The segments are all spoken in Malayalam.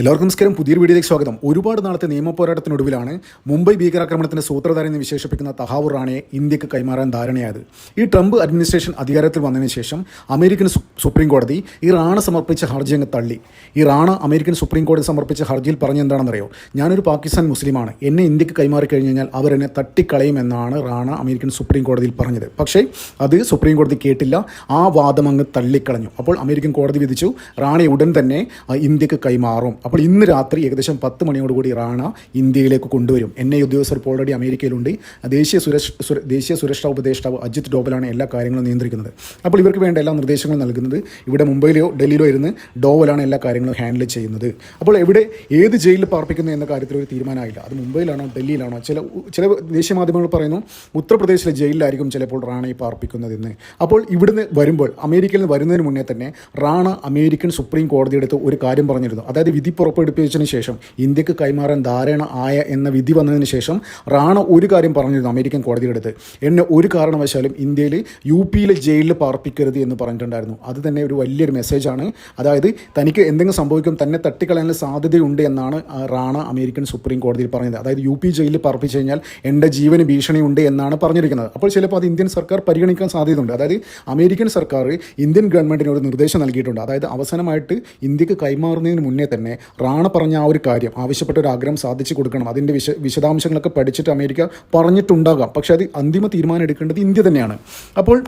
എല്ലാവർക്കും നമസ്കാരം. പുതിയൊരു വീഡിയോയിലേക്ക് സ്വാഗതം. ഒരുപാട് നാളത്തെ നിയമ പോരാട്ടത്തിനൊടുവിലാണ് മുംബൈ ഭീകരാക്രമണത്തിന് സൂത്രധാരൻ എന്ന് വിശേഷിപ്പിക്കുന്ന തഹാവൂർ റാണയെ ഇന്ത്യയ്ക്ക് കൈമാറാൻ ധാരണയായത്. ഈ ട്രംപ് അഡ്മിനിസ്ട്രേഷൻ അധികാരത്തിൽ വന്നതിന് ശേഷം അമേരിക്കൻ സുപ്രീം കോടതി ഈ റാണ സമർപ്പിച്ച ഹർജി അങ്ങ് തള്ളി. ഈ റാണ അമേരിക്കൻ സുപ്രീം കോടതി സമർപ്പിച്ച ഹർജിയിൽ പറഞ്ഞ എന്താണെന്നറിയോ? ഞാനൊരു പാകിസ്ഥാൻ മുസ്ലിമാണ്. എന്നെ ഇന്ത്യയ്ക്ക് കൈമാറി കഴിഞ്ഞ് കഴിഞ്ഞാൽ അവരെന്നെ തട്ടിക്കളയുമെന്നാണ് റാണ അമേരിക്കൻ സുപ്രീം കോടതിയിൽ പറഞ്ഞത്. പക്ഷേ അത് സുപ്രീം കോടതി കേട്ടില്ല. ആ വാദം അങ്ങ് തള്ളിക്കളഞ്ഞു. അപ്പോൾ അമേരിക്കൻ കോടതി വിധിച്ചു റാണയെ ഉടൻ തന്നെ ഇന്ത്യയ്ക്ക് കൈമാറും. അപ്പോൾ ഇന്ന് രാത്രി ഏകദേശം പത്ത് മണിയോടുകൂടി റാണ ഇന്ത്യയിലേക്ക് കൊണ്ടുവരും. എൻ ഐ ഉദ്യോഗസ്ഥർ ഇപ്പോൾ ഓൾറെഡി അമേരിക്കയിലുണ്ട്. ദേശീയ സുരക്ഷ സുര- ദേശീയ സുരക്ഷാ ഉപദേഷ്ടാവ് അജിത് ഡോവലാണ് എല്ലാ കാര്യങ്ങളും നിയന്ത്രിക്കുന്നത്. അപ്പോൾ ഇവർക്ക് വേണ്ട എല്ലാ നിർദ്ദേശങ്ങളും നൽകുന്നത് ഇവിടെ മുംബൈയിലോ ഡൽഹിയിലോ ഇരുന്ന് ഡോവലാണ് എല്ലാ കാര്യങ്ങളും ഹാൻഡിൽ ചെയ്യുന്നത്. അപ്പോൾ എവിടെ ഏത് ജയിലിൽ പാർപ്പിക്കുന്നു എന്ന കാര്യത്തിൽ ഒരു തീരുമാനമായില്ല. അത് മുംബൈയിലാണോ ഡൽഹിയിലാണോ? ചില ചില ദേശീയ മാധ്യമങ്ങൾ പറയുന്നു ഉത്തർപ്രദേശിലെ ജയിലിലായിരിക്കും ചിലപ്പോൾ റാണയെ പാർപ്പിക്കുന്നതെന്ന്. അപ്പോൾ ഇവിടുന്ന് വരുമ്പോൾ അമേരിക്കയിൽ നിന്ന് വരുന്നതിന് മുന്നേ തന്നെ റാണ അമേരിക്കൻ സുപ്രീം കോടതിയെടുത്ത് ഒരു കാര്യം പറഞ്ഞിരുന്നു. അതായത് വിധി പുറപ്പെടുപ്പിച്ചതിന് ശേഷം ഇന്ത്യയ്ക്ക് കൈമാറാൻ ധാരണ ആയ എന്ന വിധി വന്നതിന് ശേഷം റാണ ഒരു കാര്യം പറഞ്ഞിരുന്നു അമേരിക്കൻ കോടതിയുടെ അടുത്ത്. എന്നെ ഒരു കാരണവശാലും ഇന്ത്യയിൽ യു പിയിലെ ജയിലിൽ പാർപ്പിക്കരുത് എന്ന് പറഞ്ഞിട്ടുണ്ടായിരുന്നു. അത് തന്നെ ഒരു വലിയൊരു മെസ്സേജാണ്. അതായത് തനിക്ക് എന്തെങ്കിലും സംഭവിക്കും തന്നെ തട്ടിക്കളയാനുള്ള സാധ്യതയുണ്ട് എന്നാണ് റാണ അമേരിക്കൻ സുപ്രീം കോടതിയിൽ പറഞ്ഞത്. അതായത് യു പി ജയിലിൽ പാർപ്പിച്ചു കഴിഞ്ഞാൽ എന്റെ ജീവന് ഭീഷണിയുണ്ട് എന്നാണ് പറഞ്ഞിരിക്കുന്നത്. അപ്പോൾ ചിലപ്പോൾ അത് ഇന്ത്യൻ സർക്കാർ പരിഗണിക്കാൻ സാധ്യതയുണ്ട്. അതായത് അമേരിക്കൻ സർക്കാർ ഇന്ത്യൻ ഗവൺമെന്റിന് ഒരു നിർദ്ദേശം നൽകിയിട്ടുണ്ട്. അതായത് അവസാനമായിട്ട് ഇന്ത്യയ്ക്ക് കൈമാറുന്നതിന് മുന്നേ തന്നെ റാണ പറഞ്ഞ ആ ഒരു കാര്യം ആവശ്യപ്പെട്ട ഒരു ആഗ്രഹം സാധിച്ചു കൊടുക്കണം. അതിന്റെ വിശ വിശദാംശങ്ങളൊക്കെ പഠിച്ചിട്ട് അമേരിക്ക പറഞ്ഞിട്ടുണ്ടാകാം. പക്ഷേ അത് അന്തിമ തീരുമാനം എടുക്കേണ്ടത് ഇന്ത്യ തന്നെയാണ്. അപ്പോൾ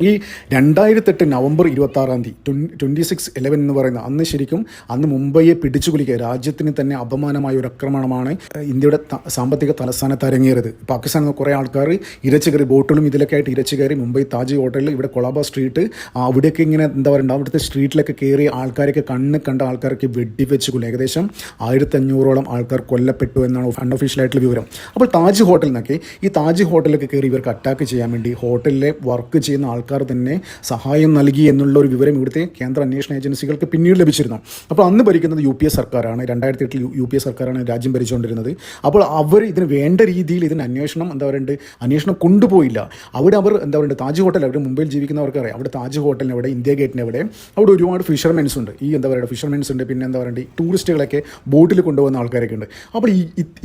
ഈ രണ്ടായിരത്തെട്ട് നവംബർ ഇരുപത്തി ആറാം തീയതി ട്വന്റി സിക്സ് ഇലവൻ എന്ന് പറയുന്ന അന്ന് ശരിക്കും അന്ന് മുംബൈയെ പിടിച്ചു കുലിക്കുക രാജ്യത്തിന് തന്നെ അപമാനമായ ഒരു ആക്രമണമാണ് ഇന്ത്യയുടെ സാമ്പത്തിക തലസ്ഥാനത്ത് അരങ്ങേറിയത്. പാകിസ്ഥാനിൽ നിന്ന് കുറേ ആൾക്കാർ ഇരച്ചു കയറി ബോട്ടിലും ഇതിലൊക്കെ ആയിട്ട് ഇരച്ചു കയറി മുംബൈ താജ് ഹോട്ടലിൽ ഇവിടെ കൊളാബ സ്ട്രീറ്റ് അവിടെയൊക്കെ ഇങ്ങനെ എന്താ പറയുക അവിടുത്തെ സ്ട്രീറ്റിലൊക്കെ കയറി ആൾക്കാരൊക്കെ കണ്ണ് കണ്ട ആൾക്കാരൊക്കെ വെടിവെച്ച് കൊല്ലും. ഏകദേശം ആയിരത്തഞ്ഞൂറോളം ആൾക്കാർ കൊല്ലപ്പെട്ടു എന്നാണ് അൺഒഫീഷ്യലായിട്ടുള്ള വിവരം. അപ്പോൾ താജ് ഹോട്ടലിൽ നിന്നൊക്കെ ഈ താജ് ഹോട്ടലിലൊക്കെ കയറി ഇവർക്ക് അറ്റാക്ക് ചെയ്യാൻ വേണ്ടി ഹോട്ടലിലെ വർക്ക് ചെയ്യുന്ന ആൾക്കാർ തന്നെ സഹായം നൽകി എന്നുള്ള ഒരു വിവരം ഇവിടുത്തെ കേന്ദ്ര അന്വേഷണ ഏജൻസികൾക്ക് പിന്നീട് ലഭിച്ചിരുന്നു. അപ്പോൾ അന്ന് ഭരിക്കുന്നത് യു പി എ സർക്കാരാണ്. രണ്ടായിരത്തി എട്ടിൽ യു പി എ സർക്കാരാണ് രാജ്യം ഭരിച്ചുകൊണ്ടിരുന്നത്. അപ്പോൾ അവർ ഇതിന് വേണ്ട രീതിയിൽ ഇതിന് അന്വേഷണം എന്താ പറയുക അന്വേഷണം കൊണ്ടുപോയില്ല. അവിടെ അവർ എന്താ പറയുക താജ് ഹോട്ടൽ അവിടെ മുംബൈയിൽ ജീവിക്കുന്നവർക്ക് അറിയാം. അവിടെ താജ് ഹോട്ടലിന് അവിടെ ഇന്ത്യ ഗേറ്റിന് അവിടെ അവിടെ ഒരുപാട് ഫിഷർമെൻസ് ഉണ്ട്. ഈ എന്താ പറയുക ഫിഷർമെൻസ് ഉണ്ട്. പിന്നെ എന്താ പറയുക ടൂറിസ്റ്റുകളൊക്കെ ബോട്ടിൽ കൊണ്ടുപോകുന്ന ആൾക്കാരൊക്കെ ഉണ്ട്. അപ്പോൾ ഈ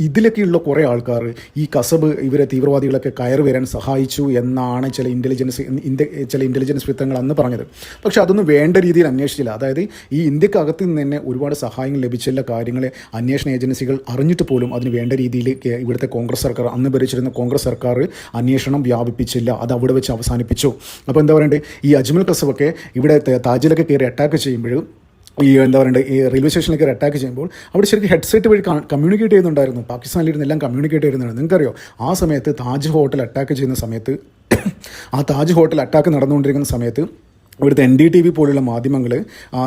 ഇതിലൊക്കെയുള്ള കുറേ ആൾക്കാർ ഈ കസബ് ഇവരെ തീവ്രവാദികളൊക്കെ കയറി വരാൻ സഹായിച്ചു എന്നാണ് ചില ഇന്റലിജൻസ് ഇന്ത്യ ചില ഇന്റലിജൻസ് വൃത്തങ്ങൾ അന്ന് പറഞ്ഞത്. പക്ഷേ അതൊന്നും വേണ്ട രീതിയിൽ അന്വേഷിച്ചില്ല. അതായത് ഈ ഇന്ത്യക്കകത്ത് നിന്ന് തന്നെ ഒരുപാട് സഹായങ്ങൾ ലഭിച്ചുള്ള കാര്യങ്ങളെ അന്വേഷണ ഏജൻസികൾ അറിഞ്ഞിട്ട് പോലും അതിന് വേണ്ട രീതിയിൽ ഇവിടുത്തെ കോൺഗ്രസ് സർക്കാർ അന്ന് ഭരിച്ചിരുന്ന കോൺഗ്രസ് സർക്കാർ അന്വേഷണം വ്യാപിപ്പിച്ചില്ല. അത് അവിടെ വെച്ച് അവസാനിപ്പിച്ചു. അപ്പോൾ എന്താ പറയണ്ടേ? ഈ അജ്മൽ കസബൊക്കെ ഇവിടെ താജിലൊക്കെ കയറി അറ്റാക്ക് ചെയ്യുമ്പോൾ ഈ എന്താ പറയുക ഈ റെയിൽവേ സ്റ്റേഷനിലേക്ക് അറ്റാക്ക് ചെയ്യുമ്പോൾ അവിടെ ശരിക്കും ഹെഡ്സെറ്റ് വഴി കമ്മ്യൂണിക്കേറ്റ് ചെയ്യുന്നുണ്ടായിരുന്നു. പാകിസ്ഥാനിലിരുന്ന് എല്ലാം കമ്മ്യൂണിക്കേറ്റ് ചെയ്യുന്നുണ്ടായിരുന്നു. നിങ്ങൾക്കറിയോ? ആ സമയത്ത് താജ് ഹോട്ടൽ അറ്റാക്ക് ചെയ്യുന്ന സമയത്ത് ആ താജ് ഹോട്ടൽ അറ്റാക്ക് നടന്നുകൊണ്ടിരിക്കുന്ന സമയത്ത് ഇവിടുത്തെ എൻ ഡി ടി വി പോലുള്ള മാധ്യമങ്ങൾ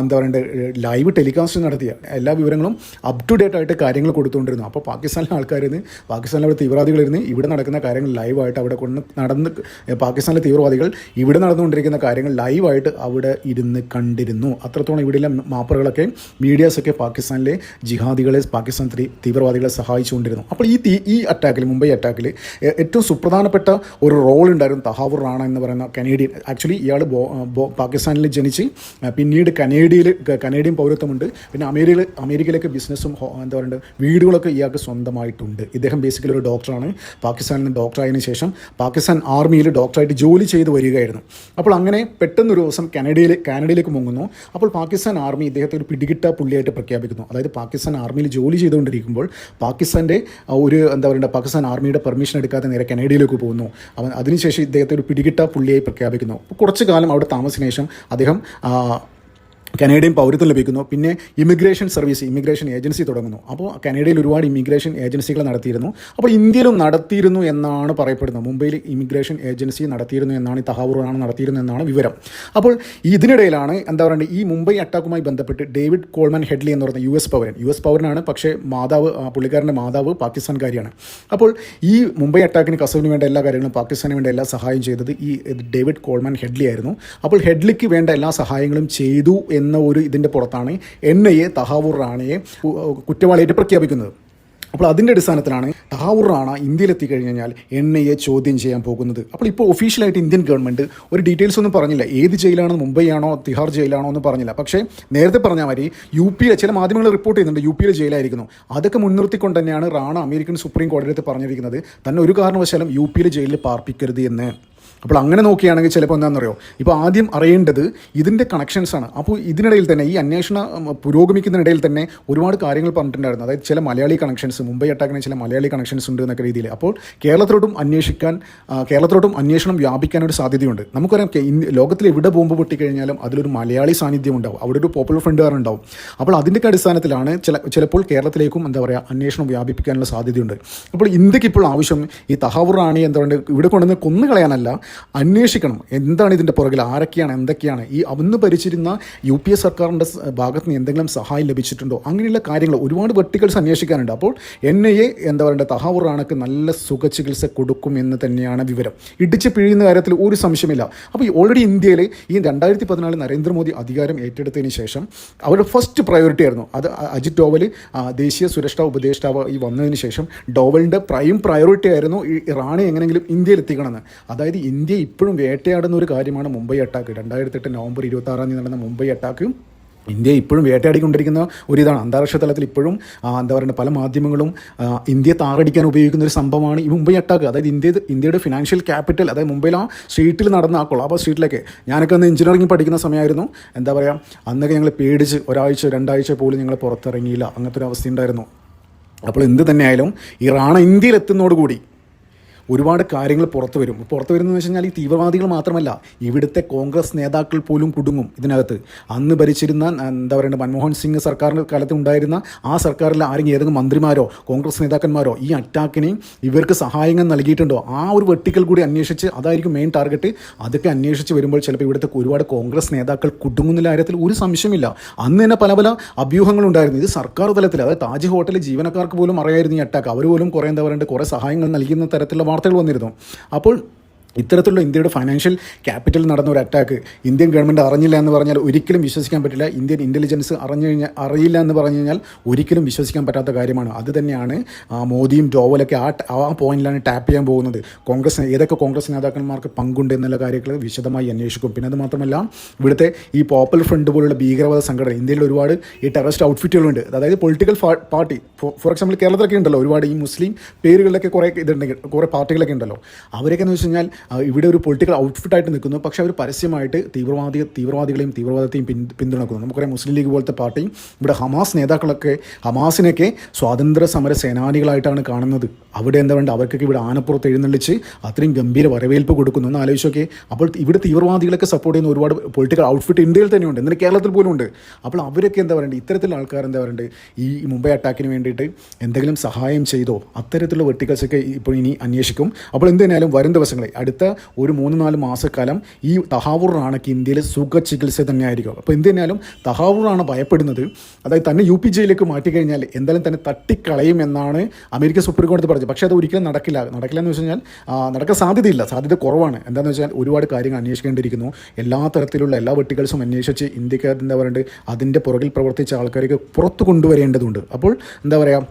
എന്താ പറയുക ലൈവ് ടെലികാസ്റ്റ് നടത്തിയ എല്ലാ വിവരങ്ങളും അപ് ടു ഡേറ്റ് ആയിട്ട് കാര്യങ്ങൾ കൊടുത്തുകൊണ്ടിരുന്നു. അപ്പോൾ പാകിസ്ഥാനിലെ ആൾക്കാരിന്ന് പാകിസ്ഥാനിലെ അവിടെ തീവ്രവാദികളിരുന്ന് ഇവിടെ നടക്കുന്ന കാര്യങ്ങൾ ലൈവായിട്ട് അവിടെ കൊണ്ട് നടന്ന് പാകിസ്ഥാനിലെ തീവ്രവാദികൾ ഇവിടെ നടന്നുകൊണ്ടിരിക്കുന്ന കാര്യങ്ങൾ ലൈവായിട്ട് അവിടെ ഇരുന്ന് കണ്ടിരുന്നു. അത്രത്തോളം ഇവിടെയുള്ള മാപ്പറുകളൊക്കെ മീഡിയാസൊക്കെ പാകിസ്ഥാനിലെ ജിഹാദികളെ പാകിസ്ഥാൻ തീവ്രവാദികളെ സഹായിച്ചുകൊണ്ടിരുന്നു. അപ്പോൾ ഈ ഈ അറ്റാക്കിൽ മുംബൈ അറ്റാക്കിൽ ഏറ്റവും സുപ്രധാനപ്പെട്ട ഒരു റോൾ ഉണ്ടായിരുന്നു തഹാവൂർ റാണ എന്ന് പറയുന്ന കനേഡിയൻ ആക്ച്വലി ഇയാൾ പാകിസ്ഥാനിൽ ജനിച്ച് പിന്നീട് കനേഡിയയിൽ കനേഡിയൻ പൗരത്വമുണ്ട്. പിന്നെ അമേരിക്കയിൽ അമേരിക്കയിലേക്ക് ബിസിനസ്സും എന്താ പറയുക വീടുകളൊക്കെ ഇയാൾക്ക് സ്വന്തമായിട്ടുണ്ട്. ഇദ്ദേഹം ബേസിക്കലി ഒരു ഡോക്ടറാണ് പാകിസ്ഥാനിൽ ഡോക്ടറായതിനു ശേഷം പാകിസ്ഥാൻ ആർമിയിൽ ഡോക്ടറായിട്ട് ജോലി ചെയ്ത് വരികയായിരുന്നു. അപ്പോൾ അങ്ങനെ പെട്ടെന്നൊരു ദിവസം കനഡയിൽ കാനഡയിലേക്ക് മുങ്ങുന്നു. അപ്പോൾ പാകിസ്ഥാൻ ആർമി ഇദ്ദേഹത്തെ ഒരു പിടികിട്ട പുള്ളിയായിട്ട് പ്രഖ്യാപിക്കുന്നു. അതായത് പാകിസ്ഥാൻ ആർമിയിൽ ജോലി ചെയ്തുകൊണ്ടിരിക്കുമ്പോൾ പാകിസ്ഥാന്റെ ഒരു എന്താ പറയുക പാകിസ്ഥാൻ ആർമിയുടെ പെർമിഷൻ എടുക്കാതെ നേരെ കനേഡയിലേക്ക് പോകുന്നു. അവൻ അതിനുശേഷം ഇദ്ദേഹത്തെ ഒരു പിടികിട്ട പുള്ളിയായി പ്രഖ്യാപിക്കുന്നു. കുറച്ച് കാലം അവിടെ താമസിച്ച ശേഷം അദ്ദേഹം കനേഡിയൻ പൗരത്വം ലഭിക്കുന്നു. പിന്നെ ഇമിഗ്രേഷൻ സർവീസ് ഇമിഗ്രേഷൻ ഏജൻസി തുടങ്ങുന്നു. അപ്പോൾ കനേഡയിൽ ഒരുപാട് ഇമിഗ്രേഷൻ ഏജൻസികൾ നടത്തിയിരുന്നു. അപ്പോൾ ഇന്ത്യയിലും നടത്തിയിരുന്നു എന്നാണ് പറയപ്പെടുന്നത്. മുംബൈയിൽ ഇമിഗ്രേഷൻ ഏജൻസി നടത്തിയിരുന്നു എന്നാണ് ഈ തഹാവൂറാണ് നടത്തിയിരുന്നു എന്നാണ് വിവരം. അപ്പോൾ ഇതിനിടയിലാണ് എന്താ പറയുക ഈ മുംബൈ അറ്റാക്കുമായി ബന്ധപ്പെട്ട് ഡേവിഡ് കോൾമൻ ഹെഡ്ലി എന്ന് പറയുന്ന യു എസ് പൗരൻ. യു എസ് പൗരനാണ് പക്ഷേ മാതാവ് പുള്ളിക്കാരന്റെ മാതാവ് പാകിസ്ഥാൻകാരിയാണ്. അപ്പോൾ ഈ മുംബൈ അറ്റാക്കിന് കസവിന് വേണ്ട എല്ലാ കാര്യങ്ങളും പാകിസ്ഥാന് വേണ്ട എല്ലാ സഹായം ചെയ്തത് ഈ ഡേവിഡ് കോൾമൻ ഹെഡ്ലി ആയിരുന്നു. അപ്പോൾ ഹെഡ്ലിക്ക് വേണ്ട എല്ലാ സഹായങ്ങളും ചെയ്തു എന്ന ഒരു ഇതിന്റെ പുറത്താണ് എൻ ഐ എ തഹാവൂർ റാണയെ കുറ്റവാളിയായിട്ട് പ്രഖ്യാപിക്കുന്നത്. അപ്പോൾ അതിന്റെ അടിസ്ഥാനത്തിലാണ് താവൂർ റാണ ഇന്ത്യയിലെത്തി കഴിഞ്ഞ് കഴിഞ്ഞാൽ എൻ ഐ എ ചോദ്യം ചെയ്യാൻ പോകുന്നത്. അപ്പോൾ ഇപ്പോൾ ഒഫീഷ്യലായിട്ട് ഇന്ത്യൻ ഗവൺമെന്റ് ഒരു ഡീറ്റെയിൽസ് ഒന്നും പറഞ്ഞില്ല. ഏത് ജയിലാണ് മുംബൈ ആണോ തിഹാർ ജയിലാണോ എന്ന് പറഞ്ഞില്ല. പക്ഷേ നേരത്തെ പറഞ്ഞാൽ മതി യു പിയിലെ ചില മാധ്യമങ്ങൾ റിപ്പോർട്ട് ചെയ്യുന്നുണ്ട്. യു പിയിലെ ജയിലായിരിക്കുന്നു. അതൊക്കെ മുൻനിർത്തിക്കൊണ്ട് തന്നെയാണ് റാണ അമേരിക്കൻ സുപ്രീം കോടതിയടുത്ത് പറഞ്ഞിരിക്കുന്നത്. തന്നെ ഒരു കാരണവശാലും യു പിയിലെ ജയിലിൽ പാർപ്പിക്കരുത് എന്ന്. അപ്പോൾ അങ്ങനെ നോക്കുകയാണെങ്കിൽ ചിലപ്പോൾ എന്താണെന്നറിയോ? ഇപ്പോൾ ആദ്യം അറിയേണ്ടത് ഇതിന്റെ ആണ്. അപ്പോൾ ഇതിനിടയിൽ തന്നെ ഈ അന്വേഷണ പുരോഗമിക്കുന്നതിനിടയിൽ തന്നെ ഒരുപാട് കാര്യങ്ങൾ പറഞ്ഞിട്ടുണ്ടായിരുന്നു. അതായത് ചില മലയാളി കണക്ഷൻസ് മുംബൈ അറ്റാക്കിന് ചില മലയാളി കണക്ഷൻസ് ഉണ്ട് എന്നൊക്കെ രീതിയിൽ. അപ്പോൾ കേരളത്തിലോട്ടും അന്വേഷിക്കാൻ കേരളത്തിലോട്ടും അന്വേഷണം വ്യാപിക്കാനൊരു സാധ്യതയുണ്ട്. നമുക്കറിയാം ലോകത്തിൽ എവിടെ ബോംബ് പൊട്ടിക്കഴിഞ്ഞാലും അതിലൊരു മലയാളി സാന്നിധ്യം ഉണ്ടാവും. അവിടെ ഒരു പോപ്പുലർ ഫ്രണ്ടുകാർ ഉണ്ടാവും. അപ്പോൾ അതിന്റെയൊക്കെ അടിസ്ഥാനത്തിലാണ് ചില ചിലപ്പോൾ കേരളത്തിലേക്കും എന്താ പറയുക അന്വേഷണം വ്യാപിപ്പിക്കാനുള്ള സാധ്യതയുണ്ട്. അപ്പോൾ ഇന്ത്യയ്ക്ക് ഇപ്പോൾ ആവശ്യം ഈ തഹാവൂർ റാണി എന്താ പറയുക ഇവിടെ കൊണ്ടുവന്ന് കൊന്നുകളയാനല്ല അന്വേഷിക്കണം. എന്താണ് ഇതിന്റെ പുറകിൽ? ആരൊക്കെയാണ്? എന്തൊക്കെയാണ്? ഈ അന്ന് ഭരിച്ചിരുന്ന യു പി എ സർക്കാരിന്റെ ഭാഗത്ത് നിന്ന് എന്തെങ്കിലും സഹായം ലഭിച്ചിട്ടുണ്ടോ? അങ്ങനെയുള്ള കാര്യങ്ങൾ ഒരുപാട് വെട്ടിക്കൽസ് അന്വേഷിക്കാനുണ്ട്. അപ്പോൾ എൻ ഐ എ എന്താ പറയുക തഹാവൂർ റാണക്ക് നല്ല സുഖചികിത്സ കൊടുക്കും എന്ന് തന്നെയാണ് വിവരം. ഇടിച്ച് പിഴിയുന്ന കാര്യത്തിൽ ഒരു സംശയമില്ല. അപ്പോൾ ഓൾറെഡി ഇന്ത്യയിൽ ഈ രണ്ടായിരത്തി പതിനാല് നരേന്ദ്രമോദി അധികാരം ഏറ്റെടുത്തതിന് ശേഷം അവരുടെ ഫസ്റ്റ് പ്രയോറിറ്റി ആയിരുന്നു. അത് അജിത് ഡോവൽ ദേശീയ സുരക്ഷാ ഉപദേഷ്ടാവ് ഈ വന്നതിന് ശേഷം ഡോവലിന്റെ പ്രൈം പ്രയോറിറ്റി ആയിരുന്നു ഈ റാണി എങ്ങനെയെങ്കിലും ഇന്ത്യയിൽ എത്തിക്കണമെന്ന്. അതായത് ഇന്ത്യ ഇപ്പോഴും വേട്ടയാടുന്ന ഒരു കാര്യമാണ് മുംബൈ അറ്റാക്ക്. രണ്ടായിരത്തി എട്ട് നവംബർ ഇരുപത്തി ആറാം തീയതി നടന്ന മുംബൈ അറ്റാക്കും. ഇന്ത്യ ഇപ്പോഴും വേട്ടയാടിക്കൊണ്ടിരിക്കുന്ന ഒരു ഇതാണ്. അന്താരാഷ്ട്ര തലത്തിൽ ഇപ്പോഴും എന്താ പറയുക പല മാധ്യമങ്ങളും ഇന്ത്യ ഇന്ത്യയെ താറടിക്കാൻ ഉപയോഗിക്കുന്ന ഒരു സംഭവമാണ് ഈ മുംബൈ അറ്റാക്ക്. അതായത് ഇന്ത്യ ഇന്ത്യയുടെ ഫിനാൻഷ്യൽ ക്യാപിറ്റൽ അതായത് മുംബൈയിൽ ആ സ്ട്രീറ്റിൽ നടന്ന ആ കൊളാബ സ്ട്രീറ്റിലൊക്കെ ഞാനൊക്കെ അന്ന് എഞ്ചിനീയറിംഗ് പഠിക്കുന്ന സമയമായിരുന്നു. എന്താ പറയുക അന്നൊക്കെ ഞങ്ങൾ പേടിച്ച് ഒരാഴ്ച രണ്ടാഴ്ച പോലും ഞങ്ങൾ പുറത്തിറങ്ങിയില്ല. അങ്ങനത്തെ ഒരു അവസ്ഥ ഉണ്ടായിരുന്നു അപ്പോൾ എന്ത് തന്നെയായാലും ഈ റാണ ഇന്ത്യയിൽ എത്തുന്നതോടുകൂടി ഒരുപാട് കാര്യങ്ങൾ പുറത്തു വരും. പുറത്തു വരുന്നതെന്ന് വെച്ച് കഴിഞ്ഞാൽ ഈ തീവ്രവാദികൾ മാത്രമല്ല ഇവിടുത്തെ കോൺഗ്രസ് നേതാക്കൾ പോലും കുടുങ്ങും ഇതിനകത്ത്. അന്ന് ഭരിച്ചിരുന്ന എന്താ പറയുക മൻമോഹൻ സിംഗ് സർക്കാരിന്റെ കാലത്ത് ഉണ്ടായിരുന്ന ആ സർക്കാരിലെ ആരെങ്കിലും ഏതെങ്കിലും മന്ത്രിമാരോ കോൺഗ്രസ് നേതാക്കന്മാരോ ഈ അറ്റാക്കിന് ഇവർക്ക് സഹായങ്ങൾ നൽകിയിട്ടുണ്ടോ? ആ ഒരു വെട്ടിക്കൽ കൂടി അന്വേഷിച്ച് അതായിരിക്കും മെയിൻ ടാർഗറ്റ് അതൊക്കെ അന്വേഷിച്ച് വരുമ്പോൾ ചിലപ്പോൾ ഇവിടുത്തെ ഒരുപാട് കോൺഗ്രസ് നേതാക്കൾ കുടുങ്ങുന്ന കാര്യത്തിൽ ഒരു സംശയമില്ല അന്ന് തന്നെ പല പല അഭ്യൂഹങ്ങളുണ്ടായിരുന്നു ഇത് സർക്കാർ തലത്തിൽ അതായത് താജ് ഹോട്ടലിലെ ജീവനക്കാർക്ക് പോലും അറിയായിരുന്നു ഈ അറ്റാക്ക് അവർ പോലും കുറേ എന്താ പറയുക കുറേ സഹായങ്ങൾ നൽകുന്ന തരത്തിലുള്ള വാർത്തകൾ വന്നിരുന്നു. അപ്പോൾ ഇത്തരത്തിലുള്ള ഇന്ത്യയുടെ ഫൈനാൻഷ്യൽ ക്യാപിറ്റൽ നടന്ന ഒരു അറ്റാക്ക് ഇന്ത്യൻ ഗവൺമെന്റ് അറിഞ്ഞില്ല എന്ന് പറഞ്ഞാൽ ഒരിക്കലും വിശ്വസിക്കാൻ പറ്റില്ല. ഇന്ത്യൻ ഇന്റലിജൻസ് അറിഞ്ഞു കഴിഞ്ഞാൽ അറിയില്ല എന്ന് പറഞ്ഞു കഴിഞ്ഞാൽ ഒരിക്കലും വിശ്വസിക്കാൻ പറ്റാത്ത കാര്യമാണ്. അത് തന്നെയാണ് മോദിയും ഡോവലൊക്കെ ആ ആ പോയിന്റിലാണ് ടാപ്പ് ചെയ്യാൻ പോകുന്നത്. കോൺഗ്രസ് ഏതൊക്കെ കോൺഗ്രസ് നേതാക്കന്മാർക്ക് പങ്കുണ്ട് എന്നുള്ള കാര്യങ്ങൾ വിശദമായി അന്വേഷിക്കും. പിന്നെ അത് മാത്രമല്ല ഇവിടുത്തെ ഈ പോപ്പുലർ ഫ്രണ്ട് പോലുള്ള ഭീകരവാദ സംഘടന ഇന്ത്യയിൽ ഒരുപാട് ഈ ടെററിസ്റ്റ് ഔട്ട്ഫിറ്റുകളുണ്ട് അതായത് പൊളിറ്റിക്കൽ പാർട്ടി ഫോർ എക്സാമ്പിൾ കേരളത്തിലൊക്കെ ഉണ്ടല്ലോ ഒരുപാട് ഈ മുസ്ലിം പേരുകളിലൊക്കെ കുറേ ഇതുണ്ടെങ്കിൽ കുറേ പാർട്ടികളൊക്കെ ഉണ്ടല്ലോ. അവരൊക്കെ എന്ന് വെച്ച് കഴിഞ്ഞാൽ ഇവിടെ ഒരു പൊളിറ്റിക്കൽ ഔട്ട്ഫിറ്റായിട്ട് നിൽക്കുന്നു. പക്ഷേ അവർ പരസ്യമായിട്ട് തീവ്രവാദി തീവ്രവാദികളെയും തീവ്രവാദത്തെയും പിൻ പിന്തുണക്കുന്നു. നമുക്കറിയാം മുസ്ലിം ലീഗ് പോലത്തെ പാർട്ടിയും ഇവിടെ ഹമാസ് നേതാക്കളൊക്കെ ഹമാസിനൊക്കെ സ്വാതന്ത്ര്യ സമര സേനാനികളായിട്ടാണ് കാണുന്നത്. അവിടെ എന്താ വേണ്ട അവർക്കൊക്കെ ഇവിടെ ആനപ്പുറത്ത് എഴുന്നള്ളിച്ച് അത്രയും ഗംഭീര വരവേൽപ്പ് കൊടുക്കുന്നു. എന്ന് ആലോചിച്ചൊക്കെ. അപ്പോൾ ഇവിടെ തീവ്രവാദികളൊക്കെ സപ്പോർട്ട് ചെയ്യുന്ന ഒരുപാട് പൊളിറ്റിക്കൽ ഔട്ട്ഫിറ്റ് ഇന്ത്യയിൽ തന്നെയുണ്ട്. എന്നിട്ട് കേരളത്തിൽ പോലും ഉണ്ട്. അപ്പോൾ അവരൊക്കെ എന്താ പറയുക ഇത്തരത്തിലുള്ള ആൾക്കാർ എന്താ പറയുക ഈ മുംബൈ അറ്റാക്കിന് വേണ്ടിയിട്ട് എന്തെങ്കിലും സഹായം ചെയ്തോ? അത്തരത്തിലുള്ള വെട്ടിക്കൽസൊക്കെ ഇപ്പോൾ ഇനി അന്വേഷിക്കും. അപ്പോൾ എന്ത് തന്നെയാലും വരും ദിവസങ്ങളിൽ അടുത്ത ഒരു മൂന്ന് നാല് മാസക്കാലം ഈ തഹാവൂർ റാണയ്ക്ക് ഇന്ത്യയിൽ സുഖ ചികിത്സ തന്നെയായിരിക്കും. അപ്പോൾ എന്ത് തന്നെയാലും തഹാവൂർ റാണ ഭയപ്പെടുന്നത്. അതായത് തന്നെ യു പി ജയിലേക്ക് മാറ്റിക്കഴിഞ്ഞാൽ എന്തായാലും തന്നെ തട്ടിക്കളയും എന്നാണ് അമേരിക്ക സുപ്രീം കോടതി പറഞ്ഞത്. പക്ഷേ അത് ഒരിക്കലും നടക്കില്ല. നടക്കില്ല എന്ന് വെച്ച് കഴിഞ്ഞാൽ നടക്കാൻ സാധ്യതയില്ല. സാധ്യത കുറവാണ്. എന്താണെന്ന് വെച്ചാൽ ഒരുപാട് കാര്യങ്ങൾ അന്വേഷിക്കേണ്ടിയിരിക്കുന്നു. എല്ലാ തരത്തിലുള്ള എല്ലാ വെട്ടികൾസും അന്വേഷിച്ച് ഇന്ത്യയ്ക്ക് എന്താ പറയുക അതിന്റെ പുറകിൽ പ്രവർത്തിച്ച ആൾക്കാരേക്ക് പുറത്ത് കൊണ്ടുവരേണ്ടതുണ്ട്. അപ്പോൾ എന്താ പറയുക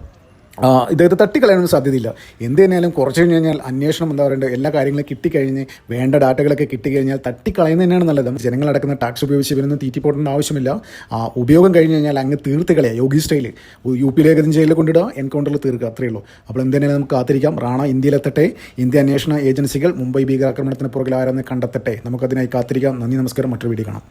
ഇദ്ദേഹത്തെ തട്ടിക്കളയാനൊന്നും സാധ്യതയില്ല. എന്ത് തന്നെയാലും കുറച്ച് കഴിഞ്ഞ് കഴിഞ്ഞാൽ അന്വേഷണം എന്താ പറയേണ്ടത് എല്ലാ കാര്യങ്ങളും കിട്ടിക്കഴിഞ്ഞ് വേണ്ട ഡാറ്റകളൊക്കെ കിട്ടിക്കഴിഞ്ഞാൽ തട്ടിക്കളയുന്നത് തന്നെയാണ് നല്ലത്. ജനങ്ങളടക്കുന്ന ടാക്സ് ഉപയോഗിച്ച് ഇവരൊന്നും തീറ്റിപ്പോട്ടേണ്ട ആവശ്യമില്ല. ആ, ഉപയോഗം കഴിഞ്ഞ് കഴിഞ്ഞാൽ അങ്ങ് തീർത്ത് കളയുക യോഗി സ്റ്റൈൽ യു പി ലേഖം ജയിലിൽ കൊണ്ടിടുക എൻകൗണ്ടറിൽ തീർക്കുക അത്രയേ ഉള്ളൂ. അപ്പോൾ എന്ത് നമുക്ക് കാത്തിരിക്കാം. റാണ ഇന്ത്യയിലെത്തട്ടെ. ഇന്ത്യ അന്വേഷണ ഏജൻസികൾ മുംബൈ ഭീകരാക്രമണത്തിന് പുറകിൽ ആരെന്ന് കണ്ടെത്തട്ടെ. നമുക്കതിനായി കാത്തിരിക്കാം. നന്ദി നമസ്കാരം. മറ്റൊരു വീഡിയോ കാണാം.